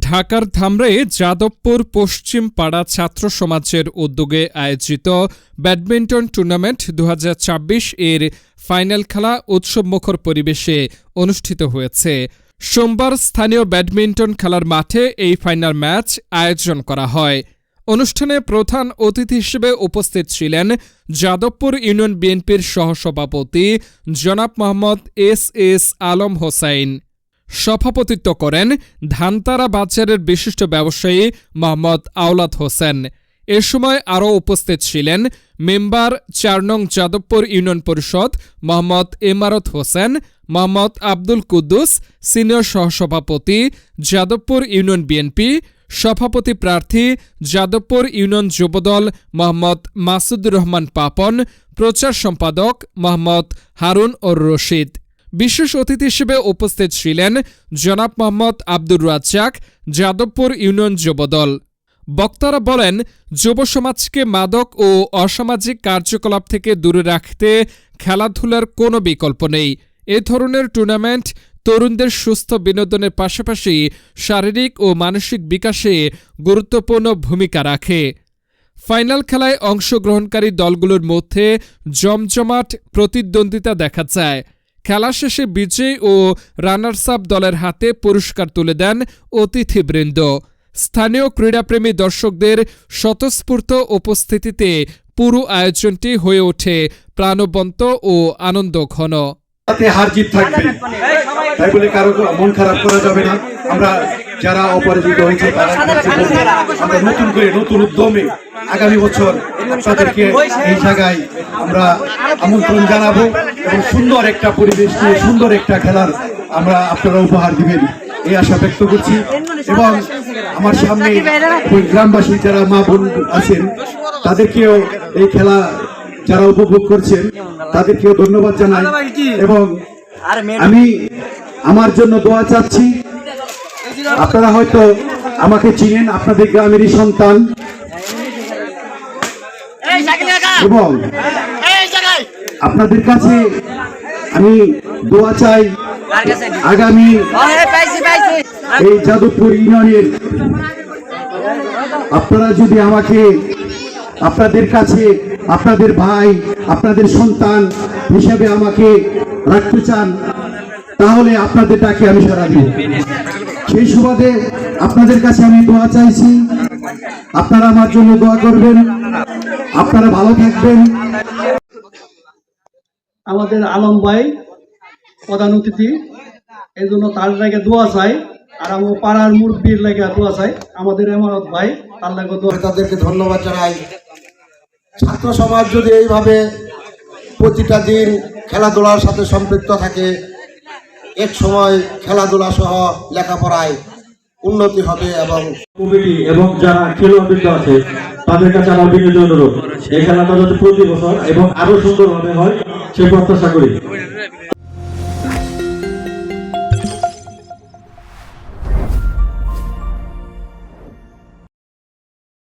ঢাকার ধামরে যাদবপুর পশ্চিম পাড়া ছাত্র সমাজের উদ্যোগে আয়োজিত ব্যাডমিন্টন টুর্নামেন্ট দুহাজার ছাব্বিশ এর ফাইনাল খেলা উৎসবমুখর পরিবেশে অনুষ্ঠিত হয়েছে। সোমবার স্থানীয় ব্যাডমিন্টন খেলার মাঠে এই ফাইনাল ম্যাচ আয়োজন করা হয়। অনুষ্ঠানে প্রধান অতিথি হিসেবে উপস্থিত ছিলেন যাদবপুর ইউনিয়ন বিএনপির সহসভাপতি জনাব মোহাম্মদ এস এস আলম হোসাইন। সভাপতিত্ব করেন ধানতারা বাজারের বিশিষ্ট ব্যবসায়ী মোহাম্মদ আওলাদ হোসেন। এ সময় আরও উপস্থিত ছিলেন মেম্বার চার নং যাদবপুর ইউনিয়ন পরিষদ মোহাম্মদ এমারত হোসেন, মোহাম্মদ আব্দুল কুদ্দুস, সিনিয়র সহসভাপতি যাদবপুর ইউনিয়ন বিএনপি, সভাপতি প্রার্থী যাদবপুর ইউনিয়ন যুবদল মোহাম্মদ মাসুদুর রহমান পাপন, প্রচার সম্পাদক মোহাম্মদ হারুন ওর রশিদ। বিশেষ অতিথি হিসেবে উপস্থিত ছিলেন জনাব মোহাম্মদ আব্দুর রাজ্জাক, যাদবপুর ইউনিয়ন যুবদল। বক্তারা বলেন, যুব সমাজকে মাদক ও অসামাজিক কার্যকলাপ থেকে দূরে রাখতে খেলাধুলার কোনো বিকল্প নেই। এ ধরনের টুর্নামেন্ট তরুণদের সুস্থ বিনোদনের পাশাপাশি শারীরিক ও মানসিক বিকাশে গুরুত্বপূর্ণ ভূমিকা রাখে। ফাইনাল খেলায় অংশগ্রহণকারী দলগুলোর মধ্যে জমজমাট প্রতিদ্বন্দ্বিতা দেখা যায়। খেলা শেষে বিজয়ী ও রানার্স আপ দলের হাতে পুরস্কার তুলে দেন অতিথিবৃন্দ। স্থানীয় ক্রীড়াপ্রেমী দর্শকদের স্বতঃস্ফূর্ত উপস্থিতিতে পুরো আয়োজনটি হয়ে ওঠে প্রাণবন্ত ও আনন্দ ঘন। হার জিত থাকবে তাই বলে কারও মন খারাপ করা যাবে না। আমরা যারা অপরাজিত হয়েছে তারা আমরা নতুন করে নতুন উদ্যমে আগামী বছর আপনাদেরকে এই জায়গায় আমরা আমন্ত্রণ জানাব। এবং সুন্দর একটা পরিবেশ নিয়ে সুন্দর একটা খেলার আমরা আপনারা উপহার দিবেন। এই আশা ব্যক্ত করছি। এবং আমার সামনে ওই গ্রামবাসী যারা মা বোন আছেন, তাদেরকেও এই খেলা যারা উপভোগ করছেন, তাদেরকেও ধন্যবাদ জানাই। এবং আমি আমার জন্য দোয়া চাচ্ছি। আপনারা হয়তো আমাকে চিনেন, আপনাদের গ্রামেরই সন্তান। এবং আপনাদের কাছে আমি দোয়া চাই আগামী এই যাদবপুর ইউনিয়নের আপনারা যদি আমাকে আপনাদের কাছে আপনাদের ভাই আপনাদের সন্তান হিসাবে আমাকে রাখতে চান তাহলে আপনাদের ডাকে আমি সারা দিব। সেই সুবাদে আপনাদের কাছে আমি দোয়া চাইছি। আপনারা আমার জন্য দোয়া করবেন। আপনারা ভালো থাকবেন। আমাদের আলম ভাই প্রধান অতিথি এই জন্য তার লাগে দোয়া চাই আর আমার পাড়ার মুরব্বীর লাগে দোয়া চাই আমাদের এমারত ভাই তার লাগে দোয়া তাদেরকে ধন্যবাদ জানাই। ছাত্র সমাজ যদি এইভাবে প্রতিটা দিন খেলাধুলার সাথে সম্পৃক্ত থাকে এক সময় খেলাধুলা সহ লেখাপড়ায় উন্নতি হবে এবং কমিটি এবং যারা খেলোয়াড়বৃন্দ আছে তাদের কাছে আমার বিনোদন অনুরোধ। এই খেলাটা যাতে প্রতি বছর এবং আরও সুন্দরভাবে হয়। সে প্রত্যাশা করি